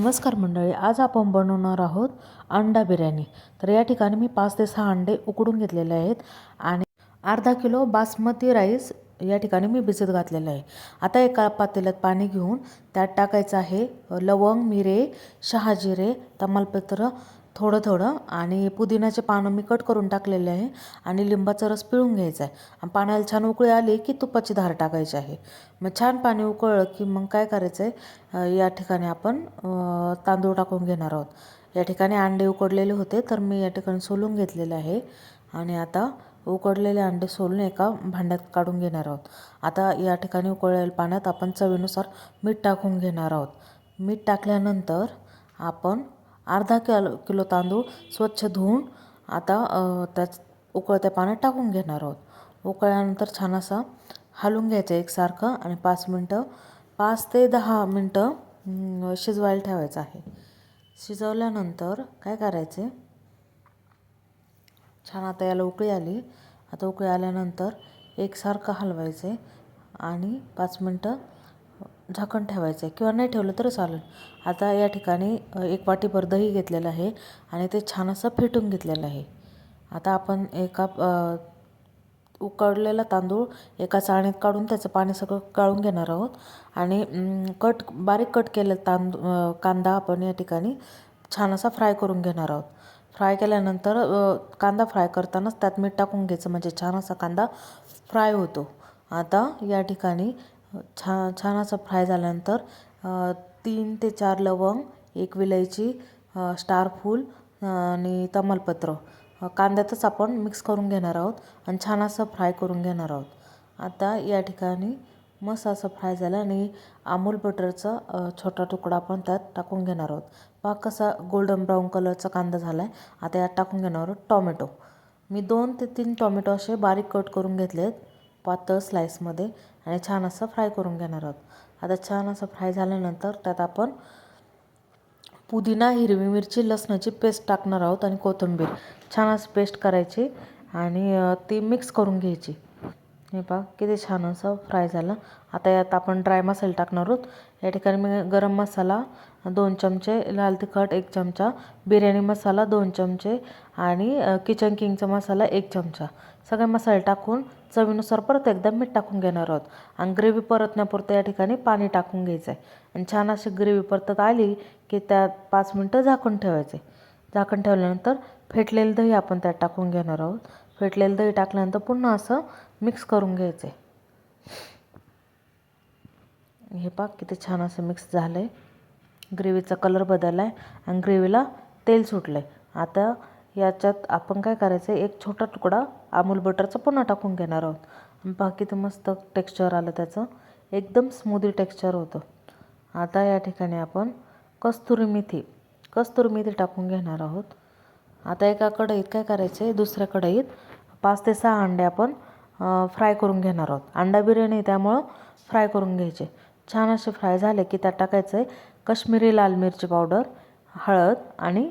नमस्कार मंडळी आज आपण बनवणार आहोत अंडा बिर्याणी. तर या ठिकाणी मी पाच ते सहा अंडे उकडून घेतलेले आहेत आणि अर्धा किलो बासमती राईस या ठिकाणी मी भिजत घातलेलं आहे. आता एका पातेल्यात पाणी घेऊन त्यात टाकायचं आहे लवंग मिरे शहाजिरे तमालपत्र थोडं थोडं आणि पुदिन्याचे पानं मी कट करून टाकलेले आहे आणि लिंबाचा रस पिळून घ्यायचा आहे. आणि पाण्याला छान उकळी आली की तुपाची धार टाकायची आहे. मग छान पाणी उकळलं की मग काय करायचं आहे या ठिकाणी आपण तांदूळ टाकून घेणार आहोत. या ठिकाणी अंडे उकडलेले होते तर मी या ठिकाणी सोलून घेतलेले आहे. आणि आता उकडलेले अंडे सोलून एका भांड्यात काढून घेणार आहोत. आता या ठिकाणी उकळलेल्या पाण्यात आपण चवीनुसार मीठ टाकून घेणार आहोत. मीठ टाकल्यानंतर आपण अर्धा किलो किलो तांदूळ स्वच्छ धुवून आता त्याच उकळत्या पाण्यात टाकून घेणार आहोत. उकळल्यानंतर छान असा हलवून घ्यायचं एकसारखं आणि पाच मिनटं पाच ते दहा मिनटं शिजवायला ठेवायचं आहे. शिजवल्यानंतर काय करायचे? छान आता याला उकळी आली. आता उकळी आल्यानंतर एकसारखं हलवायचे आणि पाच मिनटं झाकण ठेवायचं आहे किंवा नाही ठेवलं तरी चालेल. आता या ठिकाणी एक वाटीभर दही घेतलेलं आहे आणि ते छान असं फेटून घेतलेलं आहे. आता आपण एका उकडलेला तांदूळ एका चाळणीत काढून त्याचं पाणी सगळं काढून घेणार आहोत. आणि कट बारीक कट केलं तांदूळ कांदा आपण या ठिकाणी छान असा फ्राय करून घेणार आहोत. फ्राय केल्यानंतर कांदा फ्राय करतानाच त्यात मीठ टाकून घ्यायचं म्हणजे छान असा कांदा फ्राय होतो. आता या ठिकाणी छान छान असं फ्राय झाल्यानंतर तीन ते चार लवंग एक विलायची स्टार फूल आणि तमालपत्र. कांद्यातच आपण मिक्स करून घेणार आहोत आणि छान असं फ्राय करून घेणार आहोत. आता या ठिकाणी मस्त असं फ्राय झालं आणि अमूल बटरचा छोटा तुकडा आपण त्यात टाकून घेणार आहोत. पाक कसा गोल्डन ब्राऊन कलरचा कांदा झाला आहे आता यात टाकून घेणार आहोत टॉमॅटो. मी दोन ते तीन टॉमॅटो असे बारीक कट करून घेतले आहेत पातळ स्लाईसमध्ये आणि छान असं फ्राय करून घेणार आहोत. आता छान असं फ्राय झाल्यानंतर त्यात आपण पुदिना हिरवी मिरची लसणाची पेस्ट टाकणार आहोत आणि कोथिंबीर. छान असं पेस्ट करायची आणि ती मिक्स करून घ्यायची. हे पहा किती छान असं फ्राय झालं. आता यात आपण ड्राय मसाले टाकणार आहोत. या ठिकाणी मी गरम मसाला दोन चमचे लाल तिखट एक चमचा बिर्याणी मसाला दोन चमचे आणि किचन किंगचा मसाला एक चमचा. सगळे मसाले टाकून चवीनुसार परत एकदा मीठ टाकून घेणार आहोत. आणि ग्रेव्ही परतण्यापुरतं या ठिकाणी पाणी टाकून घ्यायचं आहे आणि छान अशी ग्रेव्ही परतत आली की त्यात पाच मिनटं झाकून ठेवायचे. झाकण ठेवल्यानंतर फेटलेलं दही आपण त्यात टाकून घेणार आहोत. फेटलेलं दही टाकल्यानंतर पुन्हा असं मिक्स करून घ्यायचं. आहे हे पाक किती छान असं मिक्स झालं आहे ग्रेव्हीचा कलर बदलला आहे आणि ग्रेव्हीला तेल सुटलं आहे आता याच्यात आपण काय करायचं आहे एक छोटा तुकडा अमूल बटरचा पुन्हा टाकून घेणार आहोत. आणि पहा किती मस्त टेक्स्चर आलं त्याचं. एकदम स्मूदी टेक्स्चर होतं. आता या ठिकाणी आपण कस्तुरी मेथी कस्तुरी मेथी टाकून घेणार आहोत. आता एका कढईत काय करायचं आहे दुसऱ्या कढईत पाच ते सहा अंडे आपण फ्राय करून घेणार आहोत. अंडा बिर्याणी त्यामुळं फ्राय करून घ्यायचे. छान असे फ्राय झाले की त्यात टाकायचं आहे कश्मीरी लाल मिरची पावडर हळद आणि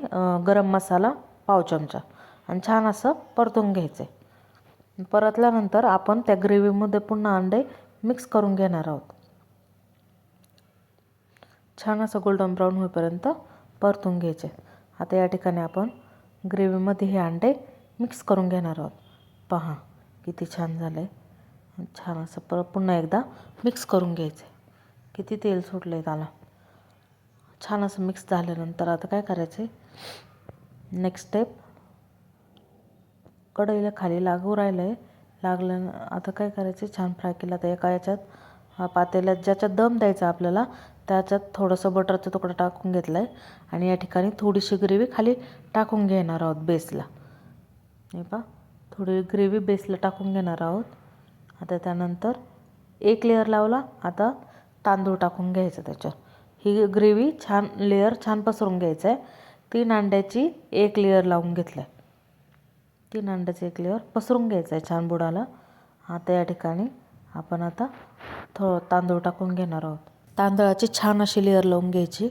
गरम मसाला पाव चमचा. आणि छान असं परतून घ्यायचं आहे परतल्यानंतर आपण त्या ग्रेव्हीमध्ये पुन्हा अंडे मिक्स करून घेणार आहोत. छान असं गोल्डन ब्राऊन होईपर्यंत परतून घ्यायचे. आता या ठिकाणी आपण ग्रेव्हीमध्ये हे अंडे मिक्स करून घेणार आहोत. पहा. किती छान झालं आहे छान असं पर पुन्हा एकदा मिक्स करून घ्यायचं आहे किती तेल सुटलं आहे त्याला. छान असं मिक्स झाल्यानंतर आता काय करायचं आहे नेक्स्ट स्टेप कढईला खाली लागू राहिलं आहे लागलं आता काय करायचं छान फ्राय केला. तर एका याच्यात पातेल्यात ज्याच्यात दम द्यायचा आपल्याला त्याच्यात थोडंसं बटरचा तुकडा टाकून घेतला आहे आणि या ठिकाणी थोडीशी ग्रेव्ही खाली टाकून घेणार आहोत बेसला हे पा थोडी ग्रेव्ही बेसला टाकून घेणार आहोत. आता त्यानंतर एक लेअर लावला. आता तांदूळ टाकून घ्यायचं त्याच्यावर ही ग्रेव्ही छान लेअर छान पसरून घ्यायचं आहे तीन अंड्याची एक लेअर लावून घेतलं आहे तीन अंड्याचं एक लेअर पसरून घ्यायचं आहे छान बुडाला. आता या ठिकाणी आपण आता थो तांदूळ टाकून घेणार आहोत. तांदळाची छान अशी लेअर लावून घ्यायची.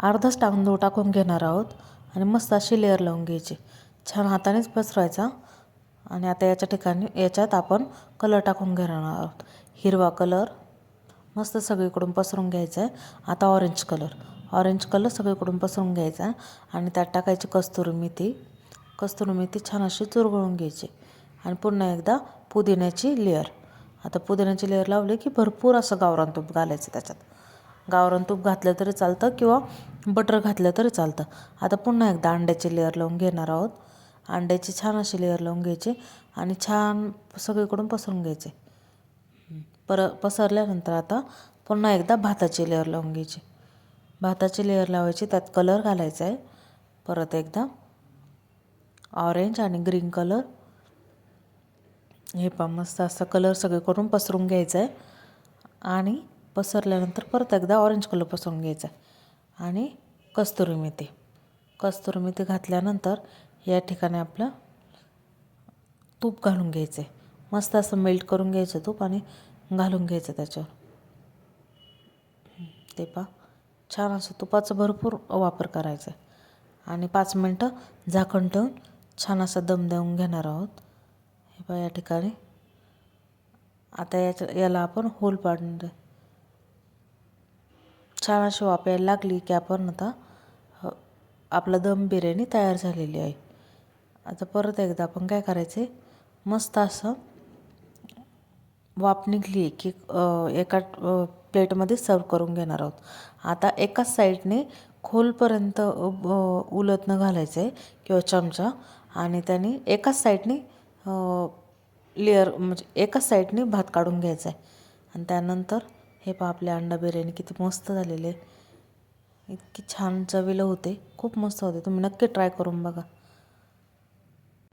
अर्धाच तांदूळ टाकून घेणार आहोत. आणि मस्त अशी लेअर लावून घ्यायची. छान हातानेच पसरवायचा आणि आता याच्या ठिकाणी याच्यात आपण कलर टाकून घेणार आहोत. हिरवा कलर मस्त सगळीकडून पसरून घ्यायचा आहे आता ऑरेंज कलर ऑरेंज कलर सगळीकडून पसरून घ्यायचा आहे आणि त्यात टाकायची कस्तुरी मेथी कस्तुरी मेथी छान अशी चुरगळून घ्यायची. आणि पुन्हा एकदा पुदिन्याची लेअर आता पुदिन्याची लेअर लावली की भरपूर असं गावरान तूप घालायचं त्याच्यात. गावरान तूप घातलं तरी चालतं किंवा बटर घातलं तरी चालतं. आता पुन्हा एकदा अंड्याची लेअर लावून घेणार आहोत. अंड्याची छान अशी लेअर लावून घ्यायची आणि छान सगळीकडून पसरून घ्यायचे. पर पसरल्यानंतर आता पुन्हा एकदा भाताची लेअर लावून घ्यायची. भाताची लेअर लावायची त्यात कलर घालायचा आहे. परत एकदा ऑरेंज आणि ग्रीन कलर हे पा मस्त असा कलर सगळीकडून पसरून घ्यायचा आहे. आणि पसरल्यानंतर परत एकदा ऑरेंज कलर पसरून घ्यायचा आहे. आणि कस्तुरी मेथी. कस्तुरी मेथी घातल्यानंतर या ठिकाणी आपलं तूप घालून घ्यायचं आहे मस्त असं मेल्ट करून घ्यायचं तूप आणि घालून घ्यायचं त्याच्यावर. ते पा छान असं तुपाचा भरपूर वापर करायचा आहे आणि पाच मिनटं झाकण ठेवून छान असा दम देऊन घेणार आहोत. हे पहा या ठिकाणी. आता याच्या याला आपण होल पाडणार छान अशी वाफ लागली की आपण आता आपला दम बिर्याणी तयार झालेली आहे. आता परत एकदा आपण काय करायचं आहे मस्त असं वाफ निघली की एका प्लेटमध्ये सर्व करून घेणार आहोत. आता एकाच साईडने खोलपर्यंत उलटणं घालायचं आहे किंवा चमचा आणि त्याने एकाच साईडने लेअर म्हणजे एकाच साईडने भात काढून घ्यायचा आहे आणि त्यानंतर हे पहा आपले अंडा बिर्याणी किती मस्त झालेले. आहे इतकी छान चवीला होते. खूप मस्त होते. तुम्ही नक्की ट्राय करून बघा.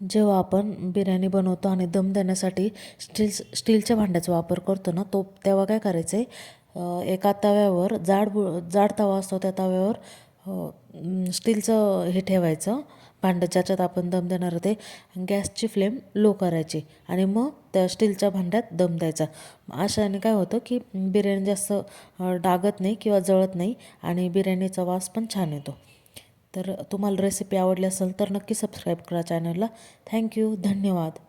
जेव्हा आपण बिर्याणी बनवतो आणि दम देण्यासाठी स्टील स्टीलच्या भांड्याचा वापर करतो ना तो तेव्हा काय करायचं आहे एका तव्यावर जाड बु जाड तवा असतो त्या तव्यावर स्टीलचं हे ठेवायचं. भांडं ज्याच्यात आपण दम देणार ते. गॅसची फ्लेम लो करायची. आणि मग त्या स्टीलच्या भांड्यात दम द्यायचा. अशाने काय होतं की बिर्याणी जास्त डागत नाही किंवा जळत नाही आणि बिर्याणीचा वास पण छान येतो. तर तुम्हाला रेसिपी आवडली असेल तर नक्की सबस्क्राईब करा चॅनलला थँक्यू धन्यवाद.